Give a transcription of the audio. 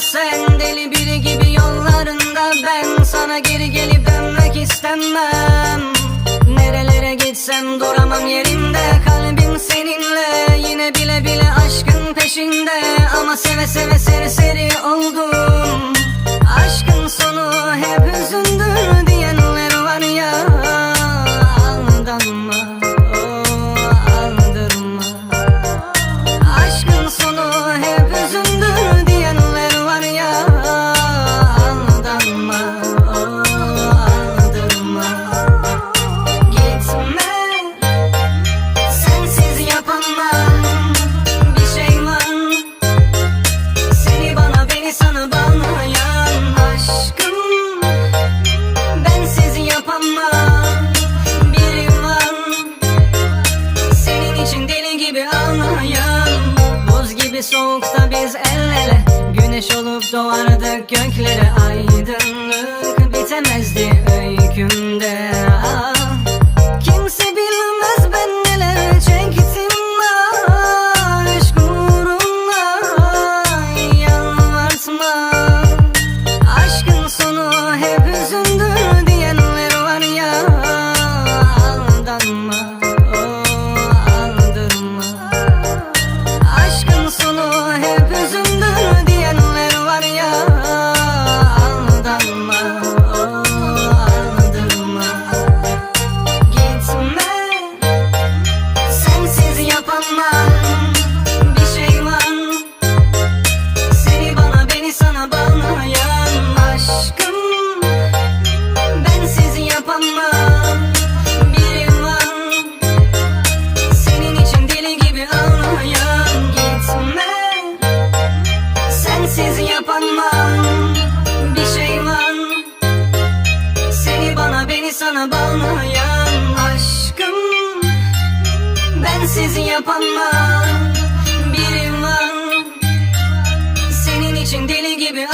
Sen deli biri gibi yollarında Ben sana geri gelip dönmek istemem. Nerelere gitsem duramam yerimde Kalbim seninle. Yine bile bile aşkın peşinde Ama seve seve seri seri oldum. Aşk soğukta biz el ele. Güneş olup doğardık göklere Aydınlık Sensiz yapamam Bir şey var. Seni bana beni sana bağlayan aşkım. Bensiz yapamam Biri var. Senin için deli gibi